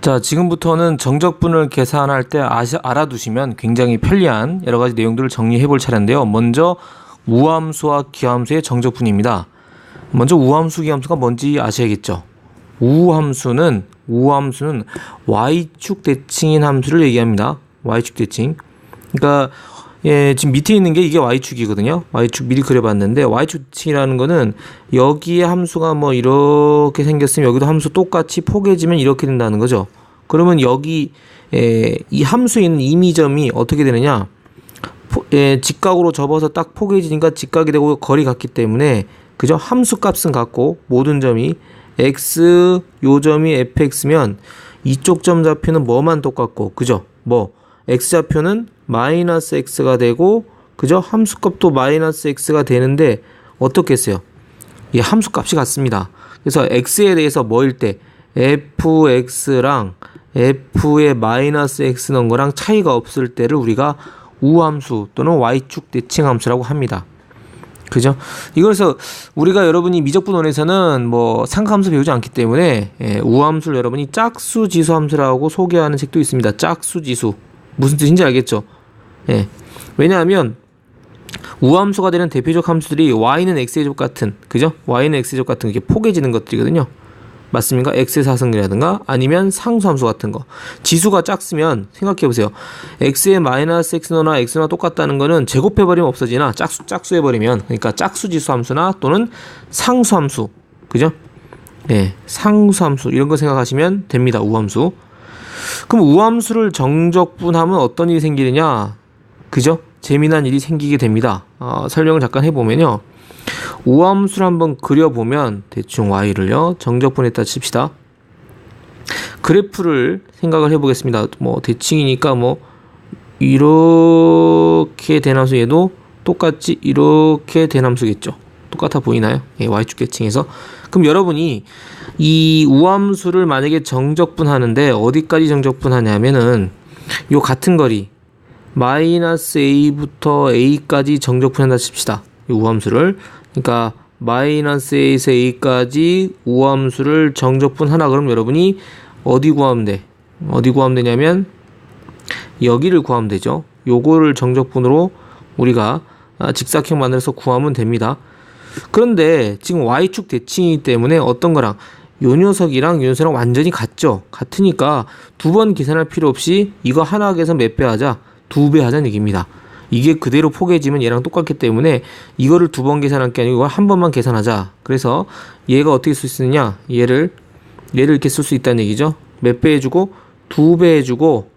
자, 지금부터는 정적분을 계산할 때 아시, 알아두시면 굉장히 편리한 여러 가지 내용들을 정리해 볼 차례인데요. 먼저 우함수와 기함수의 정적분입니다. 먼저 우함수, 기함수가 뭔지 아셔야겠죠. 우함수는 우함수는 y축 대칭인 함수를 얘기합니다. y축 대칭. 그러니까 예, 지금 밑에 있는 게 이게 y축이거든요. y축 미리 그려봤는데 y축 대칭이라는 거는 여기에 함수가 뭐 이렇게 생겼으면 여기도 함수 똑같이 포개지면 이렇게 된다는 거죠. 그러면 여기 에, 이 함수에 있는 임의점이 어떻게 되느냐? 포, 에, 직각으로 접어서 딱 포개지니까 직각이 되고 거리 같기 때문에 그죠? 함수 값은 같고 모든 점이 x 요 점이 fx면 이쪽 점 좌표는 뭐만 똑같고 그죠? 뭐 x 좌표는 마이너스 x가 되고 그죠? 함수 값도 마이너스 x가 되는데 어떻게 했어요? 이 함수 값이 같습니다. 그래서 x에 대해서 뭐일 때 fx랑 f의 마이너스 x 넣은 거랑 차이가 없을 때를 우리가 우함수 또는 y축 대칭 함수라고 합니다. 그죠? 이거에서 우리가 여러분이 미적분원에서는 뭐 상함수 배우지 않기 때문에 예, 우함수를 여러분이 짝수 지수 함수라고 소개하는 책도 있습니다. 짝수 지수 무슨 뜻인지 알겠죠? 예. 왜냐하면 우함수가 되는 대표적 함수들이 y는 x의 조 같은 그죠? y는 x의 조 같은 게 포개지는 것들이거든요. 맞습니까? x의 사승이라든가 아니면 상수함수 같은 거. 지수가 작으면 생각해 보세요. x의 마이너스 x너나 x나 똑같다는 거는 제곱해 버리면 없어지나 짝수 짝수해 버리면 그러니까 짝수 지수 함수나 또는 상수함수. 그죠? 예. 상수함수 이런 거 생각하시면 됩니다. 우함수. 그럼 우함수를 정적분하면 어떤 일이 생기느냐? 그죠? 재미난 일이 생기게 됩니다. 어, 설명을 잠깐 해보면요. 우함수를 한번 그려보면 대충 y를요 정적분했다 칩시다. 그래프를 생각을 해보겠습니다. 뭐 대칭이니까 뭐 이렇게 대함수 얘도 똑같이 이렇게 대함수겠죠. 똑같아 보이나요? 예, y축 대칭에서 그럼 여러분이 이 우함수를 만약에 정적분하는데 어디까지 정적분하냐면은 요 같은 거리 마이너스 a부터 a까지 정적분한다 칩시다. 이 우함수를 그러니까 마이너스 a에서 a까지 우함수를 정적분 하나 그럼 여러분이 어디 구하면 돼? 어디 구하면 되냐면 여기를 구하면 되죠. 요거를 정적분으로 우리가 직사각 만들어서 구하면 됩니다. 그런데 지금 y축 대칭이기 때문에 어떤 거랑 요 녀석이랑 요 녀석이랑 완전히 같죠. 같으니까 두 번 계산할 필요 없이 이거 하나 계산 몇 배 하자? 두 배 하자는 얘기입니다. 이게 그대로 포개지면 얘랑 똑같기 때문에 이거를 두 번 계산할 게 아니고 한 번만 계산하자. 그래서 얘가 어떻게 쓸 수 있느냐? 얘를 얘를 이렇게 쓸 수 있다는 얘기죠. 몇 배 해주고 두 배 해주고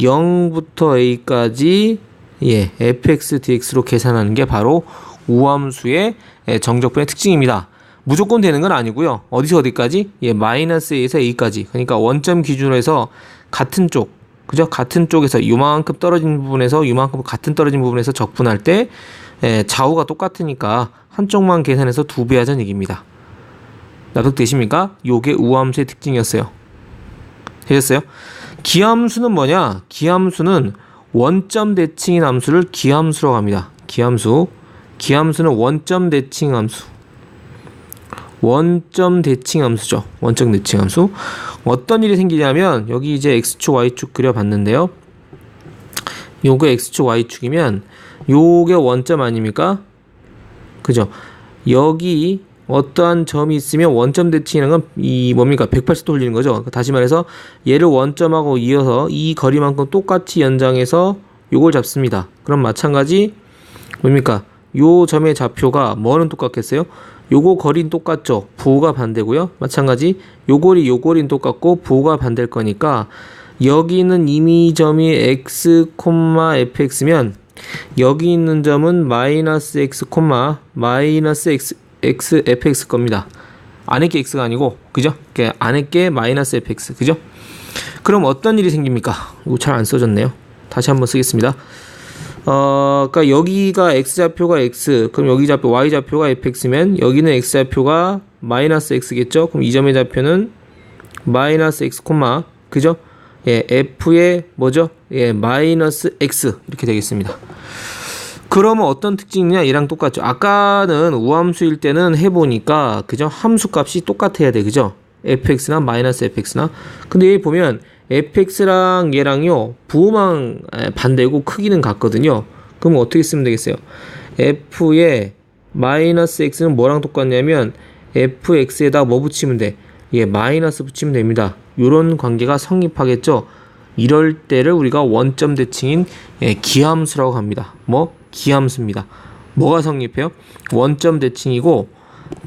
0부터 a까지 예 fx dx로 계산하는 게 바로 우함수의 예, 정적분의 특징입니다. 무조건 되는 건 아니고요. 어디서 어디까지? 예, 마이너스 a에서 a까지. 그러니까 원점 기준으로 해서 같은 쪽 그죠? 같은 쪽에서 요만큼 떨어진 부분에서 요만큼 같은 떨어진 부분에서 적분할 때 에, 좌우가 똑같으니까 한쪽만 계산해서 두 배 하자는 얘기입니다. 납득되십니까? 요게 우함수의 특징이었어요. 되셨어요? 기함수는 뭐냐? 기함수는 원점 대칭인 함수를 기함수라고 합니다. 기함수. 기함수는 원점 대칭 함수. 원점 대칭 함수죠. 원점 대칭 함수. 어떤 일이 생기냐면 여기 이제 x축 y축 그려봤는데요. 요게 x축 y축이면 요게 원점 아닙니까? 그죠? 여기 어떠한 점이 있으면 원점 대칭이라는 건 이 뭡니까? 180도 돌리는 거죠. 다시 말해서 얘를 원점하고 이어서 이 거리만큼 똑같이 연장해서 요걸 잡습니다. 그럼 마찬가지 뭡니까? 요 점의 좌표가 뭐는 똑같겠어요? 요거 거리는 똑같죠. 부호가 반대고요. 마찬가지 요거리 요거리는 똑같고 부호가 반대일 거니까 여기 있는 임의점이 x, fx면 여기 있는 점은 마이너스 x, 마이너스 x, x, fx 겁니다. 안에 게 x가 아니고 그죠? 안에 게 마이너스 fx 그죠? 그럼 어떤 일이 생깁니까? 이거 잘 안 써졌네요. 다시 한번 쓰겠습니다. 어, 그러니까 여기가 x 좌표가 x, 그럼 여기 좌표 y 좌표가 fx면 여기는 x 좌표가 마이너스 x겠죠? 그럼 이 점의 좌표는 마이너스 x 콤마 그죠? 예, f의 뭐죠? 예, 마이너스 x 이렇게 되겠습니다. 그러면 어떤 특징이냐? 이랑 똑같죠. 아까는 우함수일 때는 해보니까 그죠? 함수 값이 똑같아야 돼, 그죠? fx나 마이너스 fx나 근데 여기 보면 fx랑 얘랑요 부호만 에, 반대고 크기는 같거든요 그럼 어떻게 쓰면 되겠어요 f의 마이너스 x는 뭐랑 똑같냐면 fx에다 뭐 붙이면 돼? 예, 마이너스 붙이면 됩니다. 요런 관계가 성립하겠죠. 이럴 때를 우리가 원점 대칭인 예, 기함수라고 합니다. 뭐? 기함수입니다. 뭐가 성립해요? 원점 대칭이고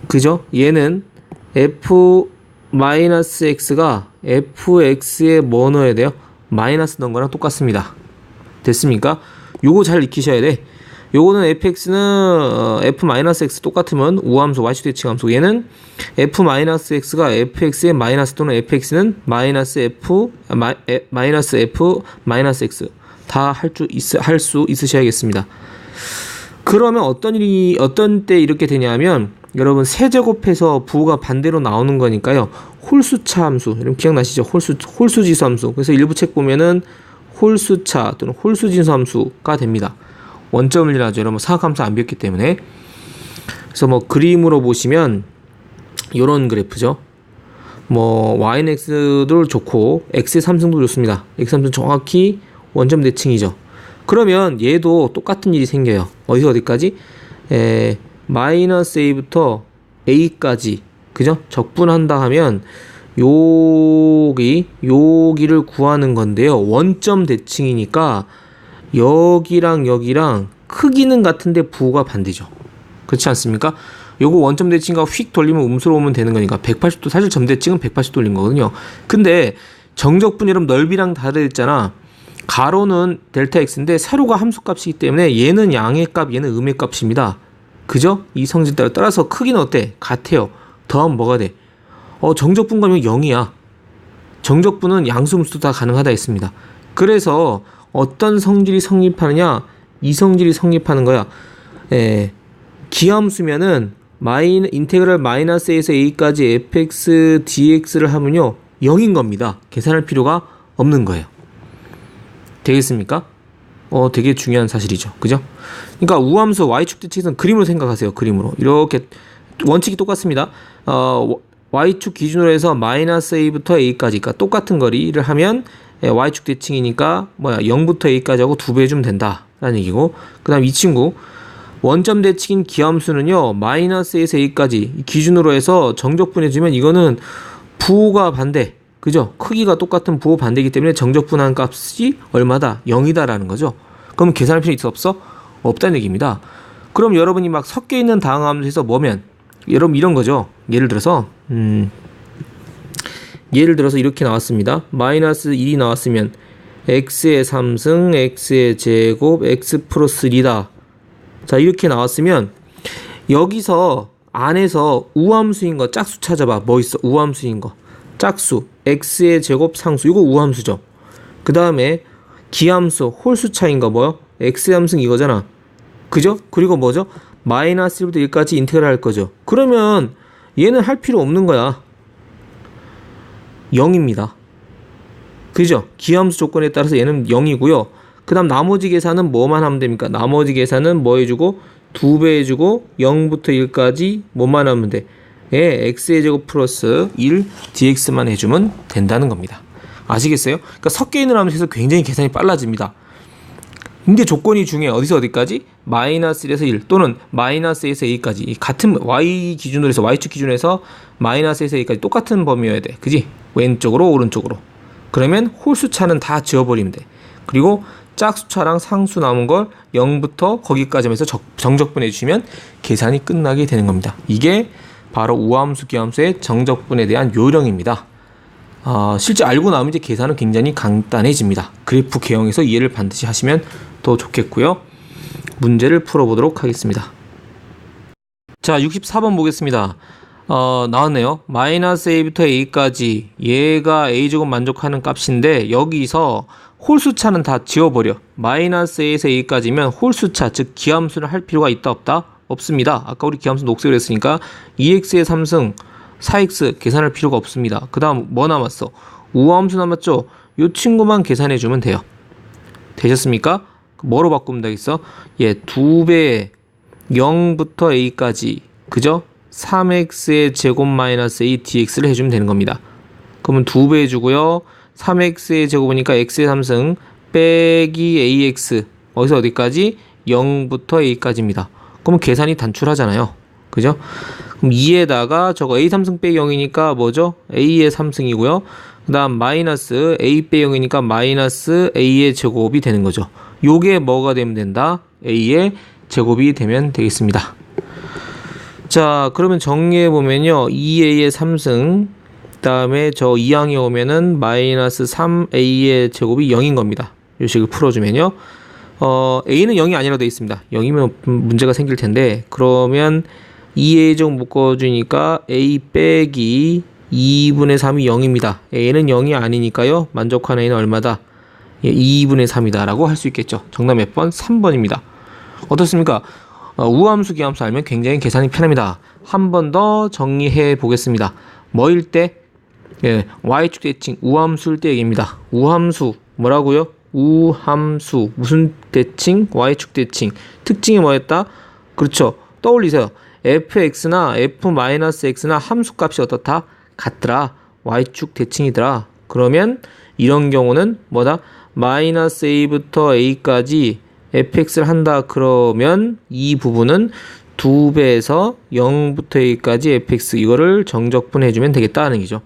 그죠? 얘는 f 마이너스 x가 뭐 넣어야 돼요? 마이너스 넣은 거랑 똑같습니다. 됐습니까? 요거 잘 익히셔야 돼. 요거는 fx는 어, f-x 똑같으면 우함수 y축 대칭 함수 얘는 f-x가 fx의 마이너스 또는 fx는 마이너스 f 마, 에, 마이너스 f 마이너스 x 다할수 있, 할수 있으셔야겠습니다. 그러면 어떤 일이 어떤 때 이렇게 되냐면 여러분 세제곱해서 부호가 반대로 나오는 거니까요. 홀수차 함수 여러분 기억나시죠? 홀수 홀수지수 함수 그래서 일부 책 보면은 홀수차 또는 홀수진수 함수가 됩니다. 원점을 일하죠. 여러분 사각함수 안 배웠기 때문에 그래서 뭐 그림으로 보시면 이런 그래프죠. 뭐 y는 x도 좋고 x의 삼승도 좋습니다. x 삼승 정확히 원점 대칭이죠. 그러면 얘도 똑같은 일이 생겨요. 어디서 어디까지? 에, 마이너스 a부터 a까지 그죠? 적분한다 하면 여기 여기를 구하는 건데요. 원점 대칭이니까 여기랑 여기랑 크기는 같은데 부호가 반대죠. 그렇지 않습니까? 요거 원점 대칭과 휙 돌리면 음수로 오면 되는 거니까 180도 사실 점 대칭은 180 돌린 거거든요. 근데 정적분 여러분 넓이랑 다르잖아. 가로는 델타 x인데 세로가 함수값이기 때문에 얘는 양의 값, 얘는 음의 값입니다. 그죠? 이 성질 따라 따라서 크기는 어때? 같아요. 더하면 뭐가 돼? 어, 정적분 가면 0이야. 정적분은 양수음수도 다 가능하다 했습니다. 그래서 어떤 성질이 성립하느냐? 이 성질이 성립하는 거야. 에, 기함수면은 마이너 인테그랄 마이너스 에서 a까지 fx dx를 하면요 0인 겁니다. 계산할 필요가 없는 거예요. 되겠습니까? 어, 되게 중요한 사실이죠. 그죠? 그러니까 우함수 y축 대칭선 그림으로 생각하세요. 그림으로 이렇게 원칙이 똑같습니다. 어, y축 기준으로 해서 마이너스 a부터 a까지 그러니까 똑같은 거리를 하면 예, y축 대칭이니까 뭐야 0부터 a까지 하고 두배 주면 된다라는 얘기고 그다음 이 친구. 원점 대칭인 기함수는요 마이너스 에서 a까지 기준으로 해서 정적분해주면 이거는 부호가 반대. 그죠? 크기가 똑같은 부호 반대이기 때문에 정적분한 값이 얼마다? 0이다라는 거죠. 그럼 계산할 필요 있어 없어? 없다는 얘기입니다. 그럼 여러분이 막 섞여 있는 다항함수에서 뭐면 여러분 이런 거죠 예를 들어서 음 예를 들어서 이렇게 나왔습니다. 마이너스 1이 나왔으면 x의 3승, x의 제곱, x 플러스 1이다. 자, 이렇게 나왔으면 여기서 안에서 우함수인 거 짝수 찾아봐. 뭐 있어? 우함수인 거. 짝수, x의 제곱 상수. 이거 우함수죠. 그 다음에 기함수, 홀수 차인 거 뭐요? x 함승 이거잖아. 그죠? 그리고 뭐죠? 마이너스 1부터 1까지 인테그랄 할 거죠. 그러면 얘는 할 필요 없는 거야. 0입니다. 그죠? 기함수 조건에 따라서 얘는 0이고요. 그 다음 나머지 계산은 뭐만 하면 됩니까? 나머지 계산은 뭐 해주고 2배 해주고 0부터 1까지 뭐만 하면 돼? 예, x의 제곱 플러스 1 dx만 해주면 된다는 겁니다. 아시겠어요? 그러니까 섞여 있는 함수에서 굉장히 계산이 빨라집니다. 근데 조건이 중요해. 어디서 어디까지? 마이너스 1에서 1 또는 마이너스 1에서 a까지. 같은 y 기준으로 해서 y축 기준에서 마이너스 1에서 a까지 똑같은 범위여야 돼. 그지? 왼쪽으로 오른쪽으로. 그러면 홀수차는 다 지워버리면 돼. 그리고 짝수차랑 상수 남은 걸 0부터 거기까지 하면서 정적분해 주시면 계산이 끝나게 되는 겁니다. 이게 바로 우함수 기함수의 정적분에 대한 요령입니다. 어, 실제 알고 나면 이제 계산은 굉장히 간단해집니다. 그래프 개형에서 이해를 반드시 하시면 더 좋겠고요. 문제를 풀어보도록 하겠습니다. 자, 64번 보겠습니다. 어, 나왔네요. 마이너스 a부터 a까지 얘가 a제곱 만족하는 값인데 여기서 홀수차는 다 지워버려. 마이너스 a에서 a까지면 홀수차, 즉 기함수를 할 필요가 있다 없다? 없습니다. 아까 우리 기함수 녹색으로 했으니까 2x의 3승 4x 계산할 필요가 없습니다. 그 다음 뭐 남았어? 우함수 남았죠? 이 친구만 계산해주면 돼요. 되셨습니까? 뭐로 바꾸면 되겠어? 예, 2배 0부터 a까지 그죠? 3x의 제곱 마이너스 a dx를 해주면 되는 겁니다. 그러면 2배 해주고요. 3x의 제곱이니까 x의 3승 빼기 ax 어디서 어디까지? 0부터 a까지입니다. 그러면 계산이 단출하잖아요. 그죠? 그럼 2에다가 저거 a 3승 빼기 0이니까 뭐죠? a의 3승이고요. 그 다음 마이너스 a 빼기 0이니까 마이너스 a의 제곱이 되는 거죠. 요게 뭐가 되면 된다? a의 제곱이 되면 되겠습니다. 자, 그러면 정리해 보면요. 2a의 3승 그 다음에 저 2항에 오면은 마이너스 3a의 제곱이 0인 겁니다. 요 식을 풀어주면요. 어, a는 0이 아니라고 되어 있습니다. 0이면 문제가 생길 텐데 그러면 2a 제곱 묶어주니까 a 빼기 2분의 3이 0입니다. a는 0이 아니니까요. 만족한 a는 얼마다? 예, 2분의 3이다 라고 할 수 있겠죠. 정답 몇 번? 3번입니다. 어떻습니까? 어, 우함수, 기함수 알면 굉장히 계산이 편합니다. 한 번 더 정리해 보겠습니다. 뭐일 때? 예, y축 대칭 우함수일 때 얘기입니다. 우함수 뭐라고요? 우함수 무슨 대칭? y축 대칭 특징이 뭐였다? 그렇죠. 떠올리세요. fx나 f-x나 함수값이 어떻다? 같더라. y축 대칭이더라. 그러면 이런 경우는 뭐다? 마이너스 a부터 a까지 fx를 한다 그러면 이 부분은 2배에서 0부터 a까지 fx 이거를 정적분 해주면 되겠다는 얘기죠.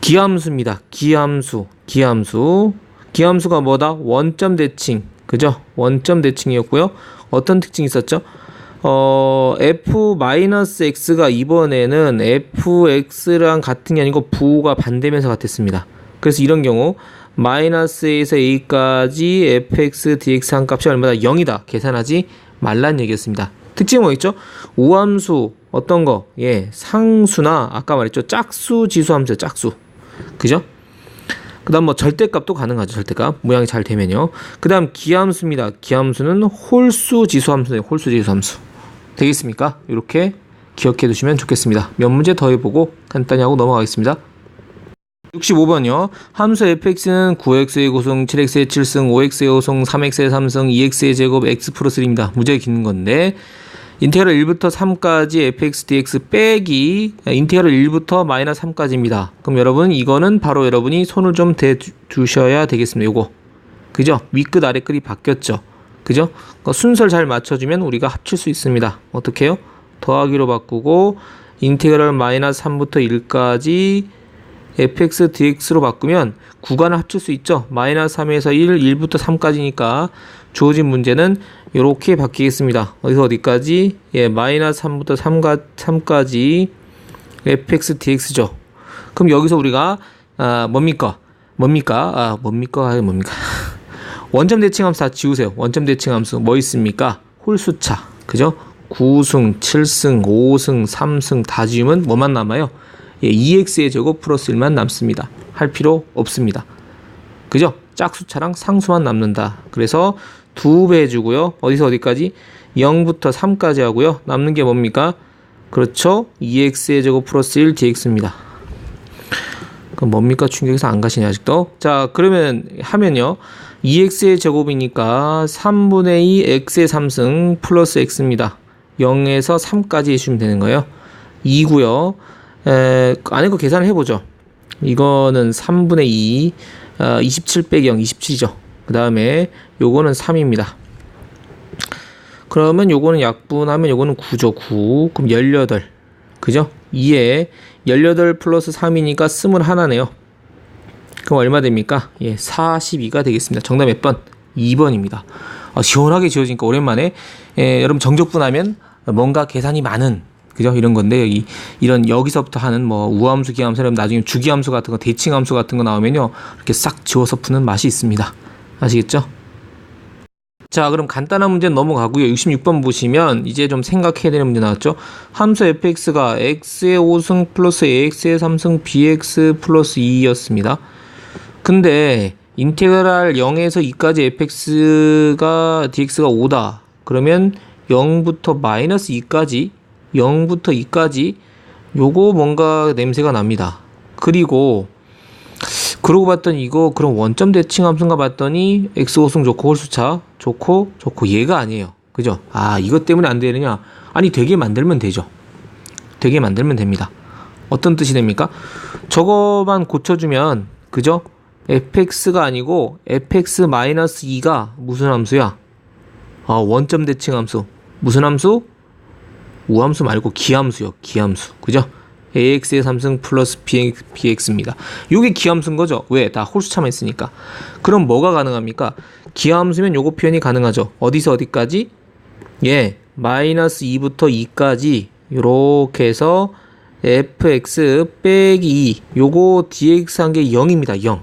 기함수입니다. 기함수, 기함수. 기함수가 뭐다? 원점 대칭. 그죠? 원점 대칭이었고요. 어떤 특징이 있었죠? 어, f-x가 이번에는 fx랑 같은 게 아니고 부호가 반대면서 같았습니다. 그래서 이런 경우 마이너스에서 a까지 fx dx 한 값이 얼마다 0이다. 계산하지 말란 얘기였습니다. 특징이 뭐 있죠? 우함수 어떤 거? 예, 상수나 아까 말했죠. 짝수 지수 함수 짝수. 그죠? 그다음 뭐 절대값도 가능하죠. 절대값 모양이 잘 되면요. 그다음 기함수입니다. 기함수는 홀수 지수 함수예요. 홀수 지수 함수. 되겠습니까? 이렇게 기억해 두시면 좋겠습니다. 몇 문제 더 해보고 간단히 하고 넘어가겠습니다. 65번이요. 함수 fx는 9x의 고승, 7x의 7승, 5x의 5승, 3x의 3승, 2x의 제곱, x 플러스 1입니다. 무지하게 긴 건데 인테그럴 1부터 3까지 fx dx 빼기 인테그럴 1부터 마이너스 3까지입니다. 그럼 여러분 이거는 바로 여러분이 손을 좀 대두셔야 되겠습니다. 요거 그죠? 위끝 아래끝이 바뀌었죠. 그죠? 그러니까 순서를 잘 맞춰주면 우리가 합칠 수 있습니다. 어떻게 해요? 더하기로 바꾸고 인테그럴 마이너스 3부터 1까지 fx dx로 바꾸면 구간을 합칠 수 있죠. 마이너스 3에서 1, 1부터 3까지니까 주어진 문제는 이렇게 바뀌겠습니다. 어디서 어디까지? 예, 마이너스 3부터 3가, 3까지 fx dx죠. 그럼 여기서 우리가 아, 뭡니까? 뭡니까? 아, 뭡니까? 아, 뭡니까? 원점 대칭 함수 다 지우세요. 원점 대칭 함수 뭐 있습니까? 홀수차. 그죠? 9승, 7승, 5승, 3승 다 지우면 뭐만 남아요? 예, 2x의 제곱 플러스 1만 남습니다. 할 필요 없습니다. 그죠? 짝수차랑 상수만 남는다. 그래서 두배 해주고요. 어디서 어디까지? 0부터 3까지 하고요. 남는 게 뭡니까? 그렇죠. 2x의 제곱 플러스 1 dx입니다. 그럼 뭡니까? 충격에서 안 가시냐 아직도? 자 그러면 하면요. 2x의 제곱이니까 3분의 2 x의 3승 플러스 x입니다. 0에서 3까지 해주시면 되는 거예요. 2고요. 에, 안에 거 계산을 해보죠. 이거는 3분의 2, 어, 27 빼기 0, 27이죠. 그 다음에 요거는 3입니다. 그러면 요거는 약분하면 요거는 9죠. 9. 그럼 18. 그죠? 2에 18 플러스 3이니까 21네요. 그럼 얼마 됩니까? 예, 42가 되겠습니다. 정답 몇 번? 2번입니다. 어, 시원하게 지워지니까 오랜만에 예, 여러분 정적분하면 뭔가 계산이 많은 그죠? 이런 건데 여기 이런 여기서부터 하는 뭐 우함수, 기함수, 나중에 주기함수 같은 거, 대칭함수 같은 거 나오면요 이렇게 싹 지워서 푸는 맛이 있습니다. 아시겠죠? 자, 그럼 간단한 문제 넘어가고요. 66번 보시면 이제 좀 생각해야 되는 문제 나왔죠. 함수 fx가 x의 5승 플러스 ax의 3승 bx 플러스 2였습니다. 근데 인테그랄 0에서 2까지 fx가 dx가 5다. 그러면 0부터 마이너스 2까지 0부터 2까지 요거 뭔가 냄새가 납니다. 그리고 그러고 봤더니 이거 그럼 원점 대칭 함수인가 봤더니 x 호승 좋고 홀수차 좋고 좋고 얘가 아니에요. 그죠? 아 이것 때문에 안 되느냐? 아니 되게 만들면 되죠. 되게 만들면 됩니다. 어떤 뜻이 됩니까? 저거만 고쳐주면 그죠? fx가 아니고 fx-2가 무슨 함수야? 아, 원점 대칭 함수. 무슨 함수? 우함수 말고 기함수요. 기함수. 그죠? ax의 3승 플러스 bx입니다. 이게 기함수인 거죠. 왜? 다 홀수차만 있으니까. 그럼 뭐가 가능합니까? 기함수면 요거 표현이 가능하죠. 어디서 어디까지? 예, 마이너스 2부터 2까지 요렇게 해서 fx 빼기 2 요거 dx 한 게 0입니다. 0.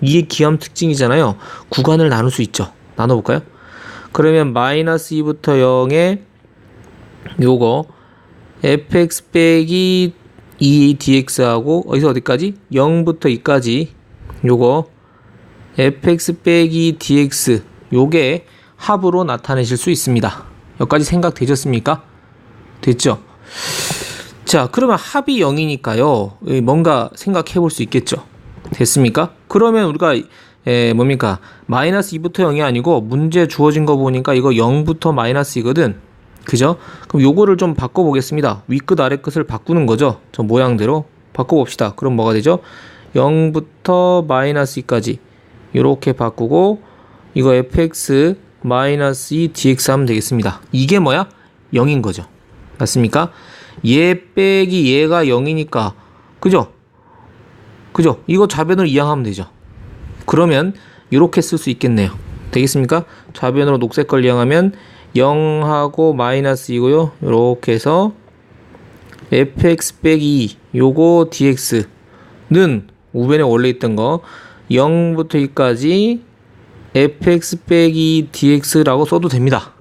이게 기함 특징이잖아요. 구간을 나눌 수 있죠. 나눠볼까요? 그러면 마이너스 2부터 0에 요거 fx 빼기 2 dx하고 어디서 어디까지? 0부터 2까지 요거 fx 빼기 dx 요게 합으로 나타내실 수 있습니다. 여기까지 생각 되셨습니까? 됐죠? 자, 그러면 합이 0이니까요. 뭔가 생각해 볼 수 있겠죠. 됐습니까? 그러면 우리가 에, 뭡니까? 마이너스 2부터 0이 아니고 문제 주어진 거 보니까 이거 0부터 마이너스 이거든. 그죠? 그럼 요거를 좀 바꿔보겠습니다. 윗끝 아래 끝을 바꾸는 거죠. 저 모양대로 바꿔봅시다. 그럼 뭐가 되죠? 0부터 마이너스 2까지 이렇게 바꾸고 이거 fx 마이너스 2 dx 하면 되겠습니다. 이게 뭐야? 0인 거죠. 맞습니까? 얘 빼기 얘가 0이니까 그죠? 그죠? 이거 좌변으로 이항하면 되죠. 그러면 이렇게 쓸 수 있겠네요. 되겠습니까? 좌변으로 녹색 걸 이항하면 0하고 마이너스 이고요. 이렇게 해서 fx 빼기 2 요거 dx는 우변에 원래 있던 거 0부터 2까지 fx 빼기 dx라고 써도 됩니다.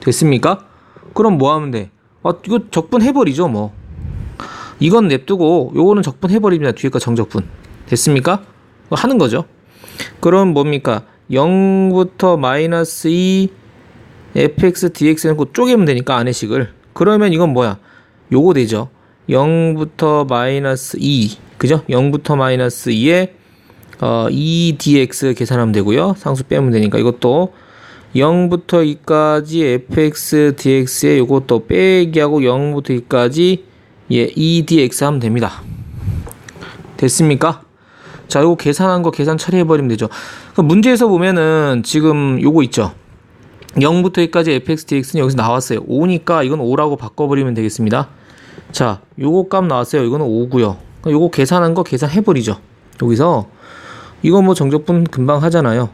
됐습니까? 그럼 뭐 하면 돼? 아, 이거 적분해버리죠, 뭐. 이건 냅두고 요거는 적분해버립니다. 뒤에 거 정적분. 됐습니까? 하는 거죠. 그럼 뭡니까? 0부터 마이너스 2 fx dx는 곧 쪼개면 되니까 안에식을. 그러면 이건 뭐야? 요거 되죠. 0부터 마이너스 2 그죠? 0부터 마이너스 2에 어, 2dx 계산하면 되고요. 상수 빼면 되니까 이것도 0부터 2까지 fx dx에 이것도 빼기 하고 0부터 2까지 예, 2dx 하면 됩니다. 됐습니까? 자, 이거 계산한 거 계산 처리해버리면 되죠. 문제에서 보면은 지금 요거 있죠. 0부터 2까지 fx dx는 여기서 나왔어요. 5니까 이건 5라고 바꿔버리면 되겠습니다. 자, 요거 값 나왔어요. 이거는 5고요. 요거 계산한 거 계산해버리죠. 여기서 이거 뭐 정적분 금방 하잖아요.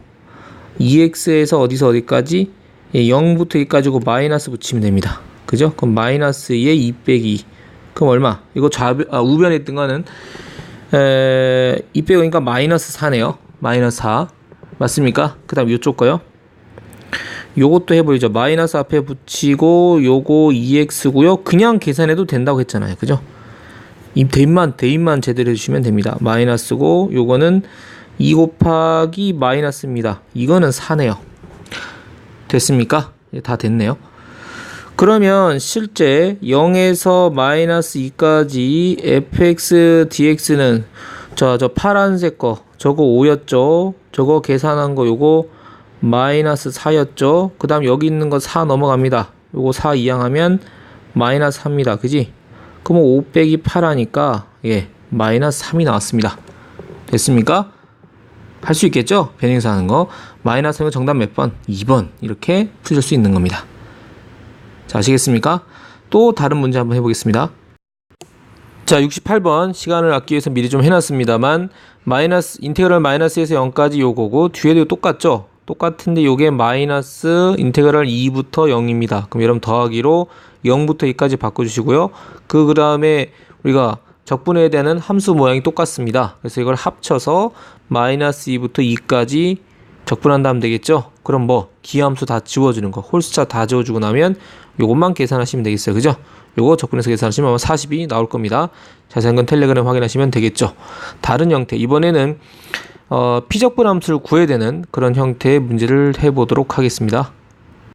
2x에서 어디서 어디까지? 예, 0부터 2까지고 마이너스 붙이면 됩니다. 그죠? 그럼 마이너스 2에 2 빼기 2. 그럼 얼마? 이거 좌변, 아, 우변에 있던 거는 에, 2 빼기 니까 마이너스 4네요. 마이너스 4. 맞습니까? 그 다음 요쪽 거요. 요것도 해보이죠. 마이너스 앞에 붙이고 요거 2x고요. 그냥 계산해도 된다고 했잖아요. 그죠? 이 대입만 대입만 제대로 해주시면 됩니다. 마이너스고 요거는 2 곱하기 마이너스입니다. 이거는 4네요. 됐습니까? 예, 다 됐네요. 그러면 실제 0에서 마이너스 2까지 fx dx는 저, 저 파란색 거 저거 5였죠. 저거 계산한 거 요거 마이너스 4였죠. 그 다음 여기 있는 거 4 넘어갑니다. 요거 4 이항하면 마이너스 3입니다. 그지? 그럼 5 빼기 8 하니까 예 마이너스 3이 나왔습니다. 됐습니까? 할 수 있겠죠? 변형사 하는 거. 마이너스 는 정답 몇 번? 2번. 이렇게 푸실 수 있는 겁니다. 자, 아시겠습니까? 또 다른 문제 한번 해보겠습니다. 자, 68번 시간을 아끼기 위해서 미리 좀 해놨습니다만 마이너스 인테그랄 마이너스에서 0까지 요거고 뒤에도 똑같죠? 똑같은데 요게 마이너스 인테그랄 2부터 0입니다. 그럼 여러분 더하기로 0부터 2까지 바꿔주시고요. 그 다음에 우리가 적분해야 되는 함수 모양이 똑같습니다. 그래서 이걸 합쳐서 마이너스 2부터 2까지 적분한다면 되겠죠? 그럼 뭐 기함수 다 지워주는 거 홀수차 다 지워주고 나면 요것만 계산하시면 되겠어요. 그죠? 요거 적분해서 계산하시면 아마 40이 나올 겁니다. 자세한 건 텔레그램 확인하시면 되겠죠. 다른 형태 이번에는 어, 피적분 함수를 구해야 되는 그런 형태의 문제를 해보도록 하겠습니다.